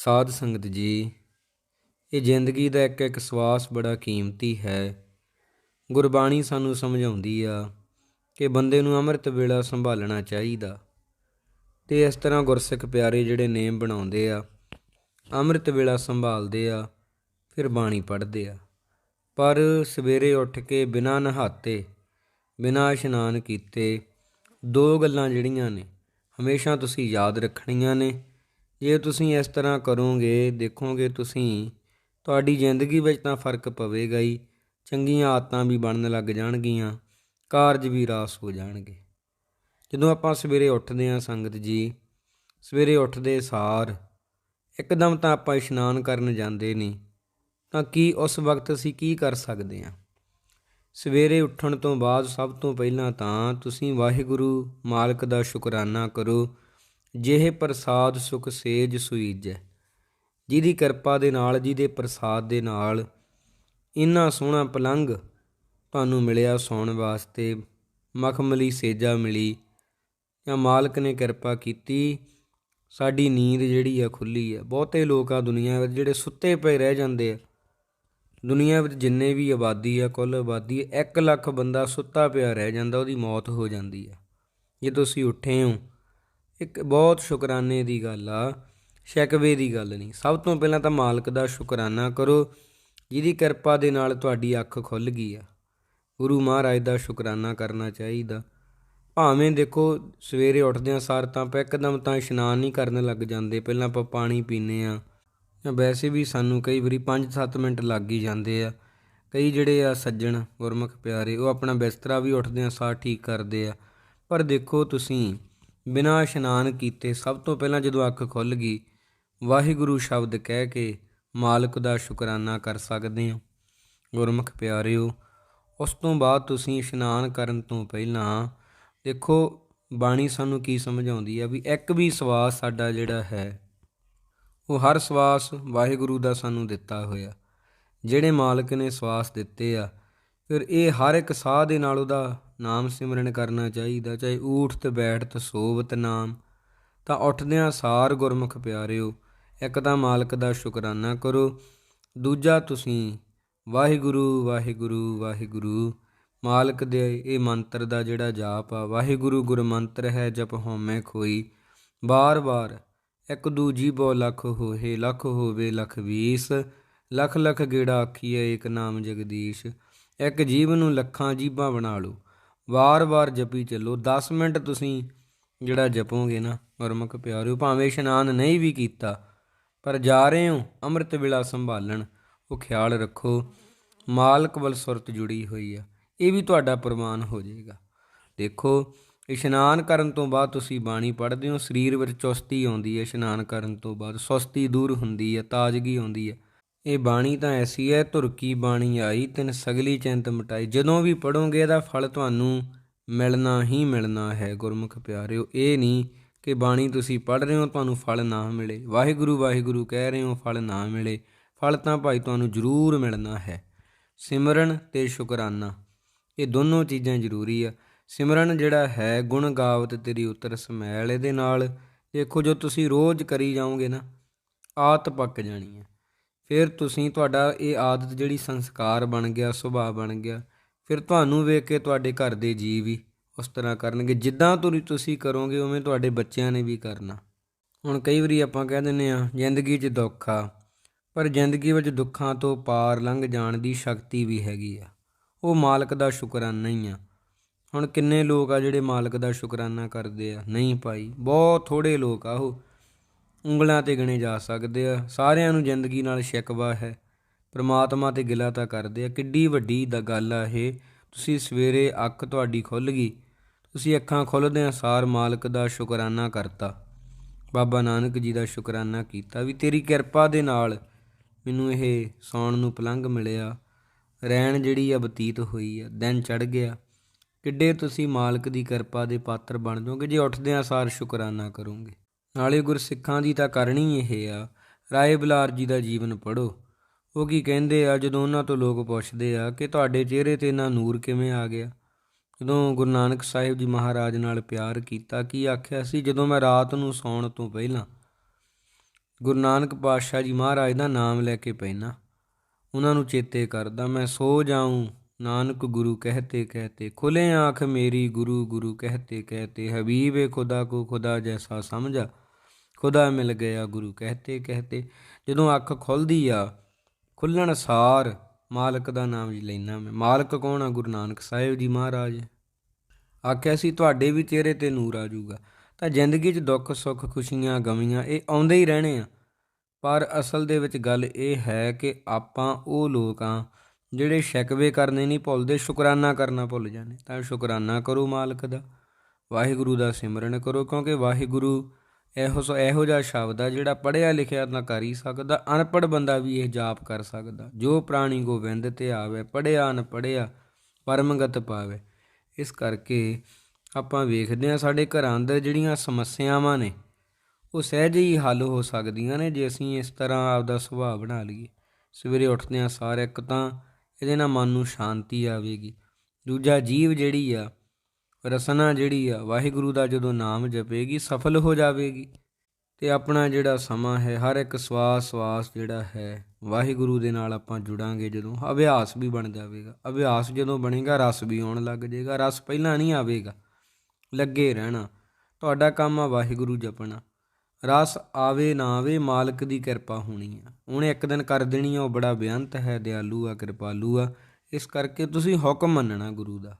ਸਾਧ ਸੰਗਤ ਜੀ, ਇਹ ਜ਼ਿੰਦਗੀ ਦਾ ਇੱਕ ਇੱਕ ਸਵਾਸ ਬੜਾ ਕੀਮਤੀ ਹੈ। ਗੁਰਬਾਣੀ ਸਾਨੂੰ ਸਮਝਾਉਂਦੀ ਆ ਕਿ ਬੰਦੇ ਨੂੰ ਅੰਮ੍ਰਿਤ ਵੇਲਾ ਸੰਭਾਲਣਾ ਚਾਹੀਦਾ ਤੇ ਇਸ ਤਰ੍ਹਾਂ ਗੁਰਸਿੱਖ ਪਿਆਰੇ ਜਿਹੜੇ ਨੇਮ ਬਣਾਉਂਦੇ ਆ, ਅੰਮ੍ਰਿਤ ਵੇਲਾ ਸੰਭਾਲਦੇ ਆ, ਫਿਰ ਬਾਣੀ ਪੜ੍ਹਦੇ ਆ। ਪਰ ਸਵੇਰੇ ਉੱਠ ਕੇ ਬਿਨਾਂ ਨਹਾਤੇ, ਬਿਨਾਂ ਇਸ਼ਨਾਨ ਕੀਤੇ ਦੋ ਗੱਲਾਂ ਜਿਹੜੀਆਂ ਨੇ, ਹਮੇਸ਼ਾ ਤੁਸੀਂ ਯਾਦ ਰੱਖਣੀਆਂ ਨੇ। ਜੇ ਤੁਸੀਂ ਇਸ ਤਰ੍ਹਾਂ ਕਰੋਗੇ, ਦੇਖੋਗੇ ਤੁਸੀਂ, ਤੁਹਾਡੀ ਜ਼ਿੰਦਗੀ ਵਿੱਚ ਤਾਂ ਫ਼ਰਕ ਪਵੇਗਾ ਹੀ। ਚੰਗੀਆਂ ਆਦਤਾਂ ਵੀ ਬਣਨ ਲੱਗ ਜਾਣਗੀਆਂ, ਕਾਰਜ ਵੀ ਰਾਸ ਹੋ ਜਾਣਗੇ। ਜਦੋਂ ਆਪਾਂ ਸਵੇਰੇ ਉੱਠਦੇ ਹਾਂ ਸੰਗਤ ਜੀ, ਸਵੇਰੇ ਉੱਠਦੇ ਸਾਰ, ਇੱਕਦਮ ਤਾਂ ਆਪਾਂ ਇਸ਼ਨਾਨ ਕਰਨ ਜਾਂਦੇ ਨਹੀਂ, ਤਾਂ ਕੀ ਉਸ ਵਕਤ ਅਸੀਂ ਕੀ ਕਰ ਸਕਦੇ ਹਾਂ? ਸਵੇਰੇ ਉੱਠਣ ਤੋਂ ਬਾਅਦ ਸਭ ਤੋਂ ਪਹਿਲਾਂ ਤਾਂ ਤੁਸੀਂ ਵਾਹਿਗੁਰੂ ਮਾਲਕ ਦਾ ਸ਼ੁਕਰਾਨਾ ਕਰੋ ਜਿਹੇ ਪ੍ਰਸਾਦ ਸੁਖ ਸੇਜ ਸੁਈਜੈ, ਜਿਹਦੀ ਕਿਰਪਾ ਦੇ ਨਾਲ, ਜਿਹਦੇ ਪ੍ਰਸਾਦ ਦੇ ਨਾਲ ਇੰਨਾ ਸੋਹਣਾ ਪਲੰਗ ਤੁਹਾਨੂੰ ਮਿਲਿਆ ਸੌਣ ਵਾਸਤੇ ਮਖਮਲੀ ਸੇਜਾ ਮਿਲੀ, ਜਾਂ ਮਾਲਕ ਨੇ ਕਿਰਪਾ ਕੀਤੀ, ਸਾਡੀ ਨੀਂਦ ਜਿਹੜੀ ਆ ਖੁੱਲੀ ਆ। ਬਹੁਤੇ ਲੋਕ ਆ ਦੁਨੀਆ ਵਿੱਚ ਜਿਹੜੇ ਸੁੱਤੇ ਪਏ ਰਹਿ ਜਾਂਦੇ ਆ। ਦੁਨੀਆ ਵਿੱਚ ਜਿੰਨੇ ਵੀ ਆਬਾਦੀ ਆ, ਕੁੱਲ ਆਬਾਦੀ 1 ਲੱਖ ਬੰਦਾ ਸੁੱਤਾ ਪਿਆ ਰਹਿ ਜਾਂਦਾ, ਉਹਦੀ ਮੌਤ ਹੋ ਜਾਂਦੀ ਆ। ਜੇ ਤੁਸੀਂ ਉੱਠੇ ਹੋ ਇੱਕ ਬਹੁਤ ਸ਼ੁਕਰਾਨੇ ਦੀ ਗੱਲ ਆ, ਸ਼ਿਕਵੇ ਦੀ ਗੱਲ ਨਹੀਂ। ਸਭ ਤੋਂ ਪਹਿਲਾਂ ਤਾਂ ਮਾਲਕ ਦਾ ਸ਼ੁਕਰਾਨਾ ਕਰੋ, ਜਿਹਦੀ ਕਿਰਪਾ ਦੇ ਨਾਲ ਤੁਹਾਡੀ ਅੱਖ ਖੁੱਲ ਗਈ ਆ। ਗੁਰੂ ਮਹਾਰਾਜ ਦਾ ਸ਼ੁਕਰਾਨਾ ਕਰਨਾ ਚਾਹੀਦਾ। ਭਾਵੇਂ ਦੇਖੋ, ਸਵੇਰੇ ਉੱਠਦਿਆਂ ਸਾਰ ਤਾਂ ਆਪਾਂ ਇੱਕਦਮ ਤਾਂ ਇਸ਼ਨਾਨ ਨਹੀਂ ਕਰਨ ਲੱਗ ਜਾਂਦੇ, ਪਹਿਲਾਂ ਆਪਾਂ ਪਾਣੀ ਪੀਨੇ ਆ ਜਾਂ ਵੈਸੇ ਵੀ ਸਾਨੂੰ ਕਈ ਵਾਰੀ 5-7 ਮਿੰਟ ਲੱਗ ਹੀ ਜਾਂਦੇ ਆ। ਕਈ ਜਿਹੜੇ ਆ ਸੱਜਣ, ਗੁਰਮੁਖ ਪਿਆਰੇ, ਉਹ ਆਪਣਾ ਬਿਸਤਰਾ ਵੀ ਉੱਠਦਿਆਂ ਸਾਰ ਠੀਕ ਕਰਦੇ ਆ। ਪਰ ਦੇਖੋ ਤੁਸੀਂ ਬਿਨਾਂ ਇਸ਼ਨਾਨ ਕੀਤੇ ਸਭ ਤੋਂ ਪਹਿਲਾਂ ਜਦੋਂ ਅੱਖ ਖੁੱਲ ਗਈ, ਵਾਹਿਗੁਰੂ ਸ਼ਬਦ ਕਹਿ ਕੇ ਮਾਲਕ ਦਾ ਸ਼ੁਕਰਾਨਾ ਕਰ ਸਕਦੇ ਹੋ। ਗੁਰਮੁਖ ਪਿਆਰਿਓ, ਉਸ ਤੋਂ ਬਾਅਦ ਤੁਸੀਂ ਇਸ਼ਨਾਨ ਕਰਨ ਤੋਂ ਪਹਿਲਾਂ ਦੇਖੋ ਬਾਣੀ ਸਾਨੂੰ ਕੀ ਸਮਝਾਉਂਦੀ ਆ ਵੀ ਇੱਕ ਵੀ ਸਵਾਸ ਸਾਡਾ ਜਿਹੜਾ ਹੈ, ਉਹ ਹਰ ਸਵਾਸ ਵਾਹਿਗੁਰੂ ਦਾ ਸਾਨੂੰ ਦਿੱਤਾ ਹੋਇਆ। ਜਿਹੜੇ ਮਾਲਕ ਨੇ ਸਵਾਸ ਦਿੱਤੇ ਆ, ਫਿਰ ਇਹ ਹਰ ਇੱਕ ਸਾਹ ਦੇ ਨਾਲ ਉਹਦਾ ਨਾਮ ਸਿਮਰਨ ਕਰਨਾ ਚਾਹੀਦਾ, ਚਾਹੇ ਊਠ ਤੇ ਬੈਠ ਤੇ ਸੋਵਤ ਨਾਮ। ਤਾਂ ਉੱਠਦਿਆਂ ਸਾਰ ਗੁਰਮੁਖ ਪਿਆਰਿਓ, ਇੱਕ ਤਾਂ ਮਾਲਕ ਦਾ ਸ਼ੁਕਰਾਨਾ ਕਰੋ, ਦੂਜਾ ਤੁਸੀਂ, ਵਾਹਿਗੁਰੂ ਵਾਹਿਗੁਰੂ ਵਾਹਿਗੁਰੂ। ਮਾਲਕ ਦੇ ਇਹ ਮੰਤਰ ਦਾ ਜਿਹੜਾ ਜਾਪ ਆ, ਵਾਹਿਗੁਰੂ ਗੁਰ ਮੰਤਰ ਹੈ, ਜਪ ਹੋਮੈ ਖੋਈ। ਬਾਰ-ਬਾਰ, ਇੱਕ ਦੂਜੀ ਬੋ ਲੱਖ ਹੋਏ, ਲੱਖ ਹੋਵੇ, ਲੱਖ 20 ਲੱਖ ਲੱਖ ਗੇੜਾ ਆਖੀਏ ਇੱਕ ਨਾਮ ਜਗਦੀਸ਼। ਇੱਕ ਜੀਵ ਨੂੰ ਲੱਖਾਂ ਜੀਬਾਂ ਬਣਾ ਲਓ। ਵਾਰ-ਵਾਰ ਜਪੀ ਚੱਲੋ। 10 ਮਿੰਟ ਤੁਸੀਂ ਜਿਹੜਾ ਜਪੋਗੇ ਨਾ, ਗੁਰਮੁਖ ਪਿਆਰਿਓ, ਭਾਵੇਂ ਇਸ਼ਨਾਨ ਨਹੀਂ ਵੀ ਕੀਤਾ, ਪਰ ਜਾ ਰਹੇ ਹੋ ਅੰਮ੍ਰਿਤ ਵੇਲਾ ਸੰਭਾਲਣ, ਉਹ ਖਿਆਲ ਰੱਖੋ, ਮਾਲਕ ਵੱਲ ਸੁਰਤ ਜੁੜੀ ਹੋਈ ਆ, ਇਹ ਵੀ ਤੁਹਾਡਾ ਪ੍ਰਮਾਨ ਹੋ ਜਾਏਗਾ। ਦੇਖੋ, ਇਸ਼ਨਾਨ ਕਰਨ ਤੋਂ ਬਾਅਦ ਤੁਸੀਂ ਬਾਣੀ ਪੜ੍ਹਦੇ ਹੋ, ਸਰੀਰ ਵਿੱਚ ਚੁਸਤੀ ਆਉਂਦੀ ਹੈ, ਇਸ਼ਨਾਨ ਕਰਨ ਤੋਂ ਬਾਅਦ ਸੁਸਤੀ ਦੂਰ ਹੁੰਦੀ ਹੈ, ਤਾਜ਼ਗੀ ਆਉਂਦੀ ਹੈ। ਇਹ ਬਾਣੀ ਤਾਂ ਐਸੀ ਹੈ ਤੁਰਕੀ ਬਾਣੀ ਆਈ, ਤਿਨ ਸਗਲੀ ਚਿੰਤ ਮਟਾਈ। ਜਦੋਂ ਵੀ ਪੜੋਗੇ ਇਹਦਾ ਫਲ ਤੁਹਾਨੂੰ ਮਿਲਣਾ ਹੀ ਮਿਲਣਾ ਹੈ, ਗੁਰਮੁਖ ਪਿਆਰਿਓ। ਇਹ ਨਹੀਂ ਕਿ ਬਾਣੀ ਤੁਸੀਂ ਪੜ੍ਹ ਰਹੇ ਹੋ, ਤੁਹਾਨੂੰ ਫਲ ਨਾ ਮਿਲੇ। ਵਾਹਿਗੁਰੂ ਵਾਹਿਗੁਰੂ ਕਹਿ ਰਹੇ ਹੋ, ਫਲ ਨਾ ਮਿਲੇ। ਫਲ ਤਾਂ ਭਾਈ ਤੁਹਾਨੂੰ ਜ਼ਰੂਰ ਮਿਲਣਾ ਹੈ। ਸਿਮਰਨ ਤੇ ਸ਼ੁਕਰਾਨਾ। ਇਹ ਦੋਨੋਂ ਚੀਜ਼ਾਂ ਜ਼ਰੂਰੀ ਆ। ਸਿਮਰਨ ਜਿਹੜਾ ਹੈ, ਗੁਣ ਗਾਵਤ ਤੇਰੀ ਉਤਰ ਸਮੈਲ, ਇਹਦੇ ਨਾਲ ਦੇਖੋ ਜੋ ਤੁਸੀਂ ਰੋਜ਼ ਕਰੀ ਜਾਓਗੇ ਨਾ, ਆਤ ਪੱਕ ਜਾਣੀ ਹੈ। ਫਿਰ ਤੁਸੀਂ ਤੁਹਾਡਾ ਇਹ ਆਦਤ ਜਿਹੜੀ ਸੰਸਕਾਰ ਬਣ ਗਿਆ, ਸੁਭਾਅ ਬਣ ਗਿਆ, ਫਿਰ ਤੁਹਾਨੂੰ ਵੇਖ ਕੇ ਤੁਹਾਡੇ ਘਰ ਦੇ ਜੀਵ ਵੀ ਉਸ ਤਰ੍ਹਾਂ ਕਰਨਗੇ। ਜਿੱਦਾਂ ਤੁਸੀਂ ਕਰੋਗੇ, ਉਵੇਂ ਤੁਹਾਡੇ ਬੱਚਿਆਂ ਨੇ ਵੀ ਕਰਨਾ। ਹੁਣ ਕਈ ਵਾਰੀ ਆਪਾਂ ਕਹਿ ਦਿੰਦੇ ਆ, ਜ਼ਿੰਦਗੀ 'ਚ ਦੁੱਖ ਆ, ਪਰ ਜ਼ਿੰਦਗੀ ਵਿੱਚ ਦੁੱਖਾਂ ਤੋਂ ਪਾਰ ਲੰਘ ਜਾਣ ਦੀ ਸ਼ਕਤੀ ਵੀ ਹੈਗੀ ਆ। ਉਹ ਮਾਲਕ ਦਾ ਸ਼ੁਕਰਾਨਾ ਹੀ ਆ। ਹੁਣ ਕਿੰਨੇ ਲੋਕ ਆ ਜਿਹੜੇ ਮਾਲਕ ਦਾ ਸ਼ੁਕਰਾਨਾ ਕਰਦੇ ਆ? ਨਹੀਂ ਭਾਈ, ਬਹੁਤ ਥੋੜੇ ਲੋਕ ਆ ਉਹ। ਉਂਗਲਾਂ ਤੇ ਗਿਣੇ ਜਾ ਸਕਦੇ ਆ। ਸਾਰਿਆਂ ਨੂੰ ਜ਼ਿੰਦਗੀ ਨਾਲ ਸ਼ਿਕਵਾ ਹੈ। ਪ੍ਰਮਾਤਮਾ ਤੇ ਗਿਲਾ ਤਾਂ ਕਰਦੇ ਆ। ਕਿੱਡੀ ਵੱਡੀ ਦਾ ਗੱਲ ਆ ਇਹ। ਤੁਸੀਂ ਸਵੇਰੇ ਅੱਖ ਤੁਹਾਡੀ ਖੁੱਲ ਗਈ। ਤੁਸੀਂ ਅੱਖਾਂ ਖੁੱਲਦੇ ਸਾਰ ਮਾਲਕ ਦਾ ਸ਼ੁਕਰਾਨਾ ਕਰਤਾ। ਬਾਬਾ ਨਾਨਕ ਜੀ ਦਾ ਸ਼ੁਕਰਾਨਾ ਕੀਤਾ ਵੀ ਤੇਰੀ ਕਿਰਪਾ ਦੇ ਨਾਲ ਮੈਨੂੰ ਇਹ ਸੌਣ ਨੂੰ ਪਲੰਗ ਮਿਲਿਆ। ਰਹਿਣ ਜਿਹੜੀ ਆ ਬਤੀਤ ਹੋਈ ਆ। ਦਿਨ ਚੜ ਗਿਆ। ਕਿੱਡੇ ਤੁਸੀਂ ਮਾਲਕ ਦੀ ਕਿਰਪਾ ਦੇ ਪਾਤਰ ਬਣ ਜਾਓਗੇ। ਜੇ ਉੱਠਦਿਆਂ ਸਾਰ ਸ਼ੁਕਰਾਨਾ ਕਰੋਗੇ। ਨਾਲੇ ਗੁਰਸਿੱਖਾਂ ਦੀ ਤਾਂ ਕਰਨੀ ਇਹ ਆ। ਰਾਏ ਬਲਾਰ ਜੀ ਦਾ ਜੀਵਨ ਪੜੋ ਉਹ ਕੀ ਕਹਿੰਦੇ ਆ, ਜਦੋਂ ਉਹਨਾਂ ਤੋਂ ਲੋਕ ਪੁੱਛਦੇ ਆ ਕਿ ਤੁਹਾਡੇ ਚਿਹਰੇ ਤੇ ਨਾ ਨੂਰ ਕਿਵੇਂ ਆ ਗਿਆ? ਜਦੋਂ ਗੁਰੂ ਨਾਨਕ ਸਾਹਿਬ ਜੀ ਮਹਾਰਾਜ ਨਾਲ ਪਿਆਰ ਕੀਤਾ, ਕੀ ਆਖਿਆ ਸੀ, ਜਦੋਂ ਮੈਂ ਰਾਤ ਨੂੰ ਸੌਣ ਤੋਂ ਪਹਿਲਾਂ ਗੁਰੂ ਨਾਨਕ ਪਾਤਸ਼ਾਹ ਜੀ ਮਹਾਰਾਜ ਦਾ ਨਾਮ ਲੈ ਕੇ ਪੈਣਾ ਉਹਨਾਂ ਨੂੰ ਚੇਤੇ ਕਰਦਾ, ਮੈਂ ਸੋ ਜਾਉਂ ਨਾਨਕ ਗੁਰੂ ਕਹਤੇ ਕਹਤੇ ਖੁਲੇ ਆਂਖ ਮੇਰੀ ਗੁਰੂ ਗੁਰੂ ਕਹਤੇ ਕਹਤੇ, ਹਬੀਬੇ ਖੁਦਾ ਕੋ ਖੁਦਾ ਜੈਸਾ ਸਮਝਾ। ਖੁਦਾ ਮਿਲ ਗਿਆ ਗੁਰੂ ਕਹਤੇ ਕਹਤੇ। ਜਦੋਂ ਅੱਖ ਖੁੱਲਦੀ ਆ, ਖੁੱਲਣ ਸਾਰ ਮਾਲਕ ਦਾ ਨਾਮ ਜੀ ਲੈਣਾ ਮੈਂ। ਮਾਲਕ ਕੌਣ ਆ? ਗੁਰੂ ਨਾਨਕ ਸਾਹਿਬ ਜੀ ਮਹਾਰਾਜ। ਆਖਿਆ ਸੀ, ਤੁਹਾਡੇ ਵੀ ਚਿਹਰੇ ਤੇ ਨੂਰ ਆ ਜਾਊਗਾ। ਤਾਂ ਜ਼ਿੰਦਗੀ 'ਚ ਦੁੱਖ, ਸੁੱਖ, ਖੁਸ਼ੀਆਂ, ਗਮੀਆਂ, ਇਹ ਆਉਂਦੇ ਹੀ ਰਹਿਣੇ ਆ। ਪਰ ਅਸਲ ਦੇ ਵਿੱਚ ਗੱਲ ਇਹ ਹੈ ਕਿ ਆਪਾਂ ਉਹ ਲੋਕ ਆ, ਜਿਹੜੇ ਸ਼ਿਕਵੇ ਕਰਨੇ ਨਹੀਂ ਭੁੱਲਦੇ, ਸ਼ੁਕਰਾਨਾ ਕਰਨਾ ਭੁੱਲ ਜਾਂਦੇ। ਤਾਂ ਸ਼ੁਕਰਾਨਾ ਕਰੋ ਮਾਲਕ ਦਾ। ਵਾਹਿਗੁਰੂ ਦਾ ਸਿਮਰਨ ਕਰੋ, ਕਿਉਂਕਿ ਵਾਹਿਗੁਰੂ ਇਹੋ ਸੋ ਇਹੋ ਜਿਹਾ ਸ਼ਬਦ ਆ ਜਿਹੜਾ ਪੜਿਆ ਲਿਖਿਆ ਤਾਂ ਕਰ ਹੀ ਸਕਦਾ ਅਨਪੜ ਬੰਦਾ ਵੀ ਇਹ ਜਾਪ ਕਰ ਸਕਦਾ। ਜੋ ਪ੍ਰਾਣੀ ਗੋਬਿੰਦ ਤੇ ਆਵੇ ਪੜਿਆ ਅਨ ਪੜਿਆ ਪਰਮਗਤ ਪਾਵੇ, ਇਸ ਕਰਕੇ ਆਪਾਂ ਵੇਖਦੇ ਆ ਸਾਡੇ ਘਰਾਂ ਅੰਦਰ ਜਿਹੜੀਆਂ ਸਮੱਸਿਆਵਾਂ ਨੇ, ਉਹ ਸਹਿਜ ਹੀ ਹੱਲ ਹੋ ਸਕਦੀਆਂ ਨੇ ਜੇ ਅਸੀਂ ਇਸ ਤਰ੍ਹਾਂ ਆਪਦਾ ਸੁਭਾਅ ਬਣਾ ਲਈਏ। ਸਵੇਰੇ ਉੱਠਦੇ ਆ ਸਾਰ ਇੱਕ ਤਾਂ ਇਹਦੇ ਨਾਲ ਮਨ ਨੂੰ ਸ਼ਾਂਤੀ ਆਵੇਗੀ। ਦੂਜਾ ਜੀਵ ਜਿਹੜੀ ਆ ਰਸਨਾ ਜਿਹੜੀ ਆ, ਵਾਹਿਗੁਰੂ ਦਾ ਜਦੋਂ ਨਾਮ ਜਪੇਗੀ, ਸਫਲ ਹੋ ਜਾਵੇਗੀ। ਤੇ ਆਪਣਾ ਜਿਹੜਾ ਸਮਾਂ ਹੈ, ਹਰ ਇੱਕ ਸਵਾਸ ਸਵਾਸ ਜਿਹੜਾ ਹੈ, ਵਾਹਿਗੁਰੂ ਦੇ ਨਾਲ ਆਪਾਂ ਜੁੜਾਂਗੇ ਜਦੋਂ, ਅਭਿਆਸ ਵੀ ਬਣ ਜਾਵੇਗਾ। ਅਭਿਆਸ ਜਦੋਂ ਬਣੇਗਾ, ਰਸ ਵੀ ਆਉਣ ਲੱਗ ਜਾਏਗਾ, ਰਸ ਪਹਿਲਾਂ ਨਹੀਂ ਆਵੇਗਾ, ਲੱਗੇ ਰਹਿਣਾ। ਤੁਹਾਡਾ ਕੰਮ ਆ ਵਾਹਿਗੁਰੂ ਜਪਣਾ। ਰਸ ਆਵੇ ਨਾ ਆਵੇ, ਮਾਲਕ ਦੀ ਕਿਰਪਾ ਹੋਣੀ ਆ। ਉਹਨੇ ਇੱਕ ਦਿਨ ਕਰ ਦੇਣੀ ਆ, ਉਹ ਬੜਾ ਬੇਅੰਤ ਹੈ, ਦਿਆਲੂ ਆ, ਕਿਰਪਾਲੂ ਆ। ਇਸ ਕਰਕੇ ਤੁਸੀਂ ਹੁਕਮ ਮੰਨਣਾ ਗੁਰੂ ਦਾ।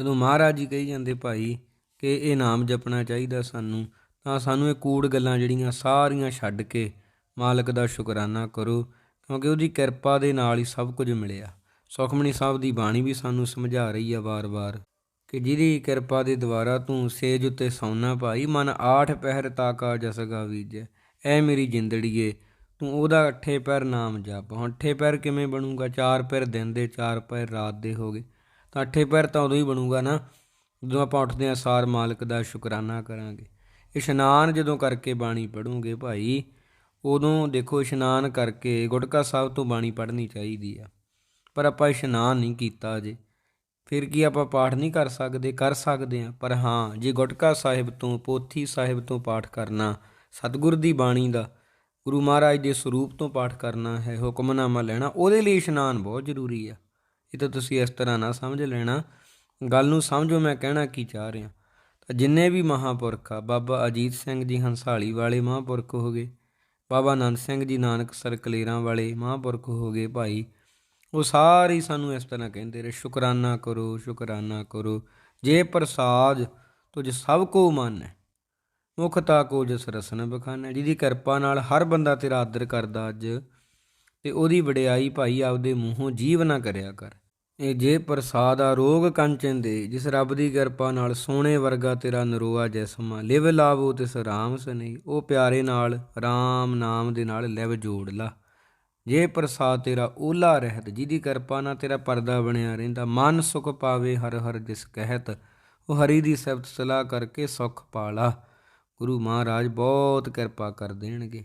ਜਦੋਂ ਮਹਾਰਾਜ ਜੀ ਕਹੀ ਜਾਂਦੇ, ਭਾਈ, ਕਿ ਇਹ ਨਾਮ ਜਪਣਾ ਚਾਹੀਦਾ ਸਾਨੂੰ, ਤਾਂ ਸਾਨੂੰ ਇਹ ਕੂੜ ਗੱਲਾਂ ਜਿਹੜੀਆਂ ਸਾਰੀਆਂ ਛੱਡ ਕੇ ਮਾਲਕ ਦਾ ਸ਼ੁਕਰਾਨਾ ਕਰੋ, ਕਿਉਂਕਿ ਉਹਦੀ ਕਿਰਪਾ ਦੇ ਨਾਲ ਹੀ ਸਭ ਕੁਝ ਮਿਲਿਆ। ਸੁਖਮਣੀ ਸਾਹਿਬ ਦੀ ਬਾਣੀ ਵੀ ਸਾਨੂੰ ਸਮਝਾ ਰਹੀ ਆ ਵਾਰ-ਵਾਰ ਕਿ ਜਿਹਦੀ ਕਿਰਪਾ ਦੇ ਦੁਆਰਾ ਤੂੰ ਸੇਜ ਉੱਤੇ ਸੌਣਾ ਭਾਈ, ਮਨ ਆਠ ਪਹਿਰ ਤਾਕਾ ਜਸਗਾ ਵੀਜੈ। ਐ ਮੇਰੀ ਜਿੰਦੜੀਏ, ਤੂੰ ਉਹਦਾ ਅੱਠੇ ਪੈਰ ਨਾਮ ਜਪ। ਹੁਣ ਅੱਠੇ ਪੈਰ ਕਿਵੇਂ ਬਣੂਗਾ? ਚਾਰ ਪੈਰ ਦਿਨ ਦੇ, ਚਾਰ ਪੈਰ ਰਾਤ ਦੇ ਹੋਗੇ ਤਾਂ ਅੱਠੇ ਪੈਰ ਤਾਂ ਉਦੋਂ ਹੀ ਬਣੂਗਾ ਨਾ, ਜਦੋਂ ਆਪਾਂ ਉੱਠਦੇ ਹਾਂ ਸਾਰ ਮਾਲਕ ਦਾ ਸ਼ੁਕਰਾਨਾ ਕਰਾਂਗੇ। ਇਸ਼ਨਾਨ ਜਦੋਂ ਕਰਕੇ ਬਾਣੀ ਪੜੂਗੇ ਭਾਈ, ਉਦੋਂ ਦੇਖੋ ਇਸ਼ਨਾਨ ਕਰਕੇ ਗੁਟਕਾ ਸਾਹਿਬ ਤੋਂ ਬਾਣੀ ਪੜ੍ਹਨੀ ਚਾਹੀਦੀ ਆ। ਪਰ ਆਪਾਂ ਇਸ਼ਨਾਨ ਨਹੀਂ ਕੀਤਾ ਅਜੇ ਫਿਰ ਕੀ ਆਪਾਂ ਪਾਠ ਨਹੀਂ ਕਰ ਸਕਦੇ? ਕਰ ਸਕਦੇ ਆ ਪਰ ਹਾਂ, ਜੇ ਗੁਟਕਾ ਸਾਹਿਬ ਤੋਂ, ਪੋਥੀ ਸਾਹਿਬ ਤੋਂ ਪਾਠ ਕਰਨਾ, ਸਤਿਗੁਰ ਦੀ ਬਾਣੀ ਦਾ, ਗੁਰੂ ਮਹਾਰਾਜ ਦੇ ਸਰੂਪ ਤੋਂ ਪਾਠ ਕਰਨਾ ਹੈ, ਹੁਕਮਨਾਮਾ ਲੈਣਾ, ਉਹਦੇ ਲਈ ਇਸ਼ਨਾਨ ਬਹੁਤ ਜ਼ਰੂਰੀ ਆ। ਇਹ ਤਾਂ ਤੁਸੀਂ ਇਸ ਤਰ੍ਹਾਂ ਨਾ ਸਮਝ ਲੈਣਾ। ਗੱਲ ਨੂੰ ਸਮਝੋ, ਮੈਂ ਕਹਿਣਾ ਕੀ ਚਾਹ ਰਿਹਾ। ਤਾਂ ਜਿੰਨੇ ਵੀ ਮਹਾਪੁਰਖ ਆ, ਬਾਬਾ ਅਜੀਤ ਸਿੰਘ ਜੀ ਹੰਸਾਲੀ ਵਾਲੇ ਮਹਾਪੁਰਖ ਹੋ ਗਏ, ਬਾਬਾ ਆਨੰਦ ਸਿੰਘ ਜੀ ਨਾਨਕ ਸਰ ਕਲੇਰਾਂ ਵਾਲੇ ਮਹਾਪੁਰਖ ਹੋ ਗਏ ਭਾਈ, ਉਹ ਸਾਰੇ ਸਾਨੂੰ ਇਸ ਤਰ੍ਹਾਂ ਕਹਿੰਦੇ ਰਹੇ, ਸ਼ੁਕਰਾਨਾ ਕਰੋ ਸ਼ੁਕਰਾਨਾ ਕਰੋ, ਜੇ ਪ੍ਰਸਾਦ ਤੁਝ ਸਭ ਕੋ ਮਨ ਹੈ ਮੁਖਤਾ ਕੋ ਜਿਸ ਰਸਨ ਬਖਾਨਾ ਜਿਹਦੀ ਕਿਰਪਾ ਨਾਲ ਹਰ ਬੰਦਾ ਤੇਰਾ ਆਦਰ ਕਰਦਾ ਅੱਜ, ਤੇ ਉਹਦੀ ਵਡਿਆਈ ਭਾਈ ਆਪਦੇ ਮੂੰਹੋਂ ਜੀਵ ਨਾ ਕਰਿਆ ਕਰ। ਇਹ ਜੇ ਪ੍ਰਸਾਦ ਆ ਰੋਗ ਕੰਚਨ ਦੇ, ਜਿਸ ਰੱਬ ਦੀ ਕਿਰਪਾ ਨਾਲ ਸੋਹਣੇ ਵਰਗਾ ਤੇਰਾ ਨਰੋਆ ਜੈਸਮਾ। ਲਿਵ ਲਾਵੋ ਤਿਸ ਰਾਮ ਸਨੇ ਉਹ ਪਿਆਰੇ ਨਾਲ RAM ਨਾਮ ਦੇ ਨਾਲ ਲਿਵ ਜੋੜ ਲਾ। ਜੇ ਪ੍ਰਸਾਦ ਤੇਰਾ ਓਲਾ ਰਹਿਤ, ਜਿਹਦੀ ਕਿਰਪਾ ਨਾਲ ਤੇਰਾ ਪਰਦਾ ਬਣਿਆ ਰਹਿੰਦਾ, ਮਨ ਸੁਖ ਪਾਵੇ ਹਰ ਹਰ ਜਿਸ ਕਹਿਤ, ਉਹ ਹਰੀ ਦੀ ਸਿਫਤ ਸਲਾਹ ਕਰਕੇ ਸੁਖ ਪਾਲਾ। ਗੁਰੂ ਮਹਾਰਾਜ ਬਹੁਤ ਕਿਰਪਾ ਕਰ ਦੇਣਗੇ।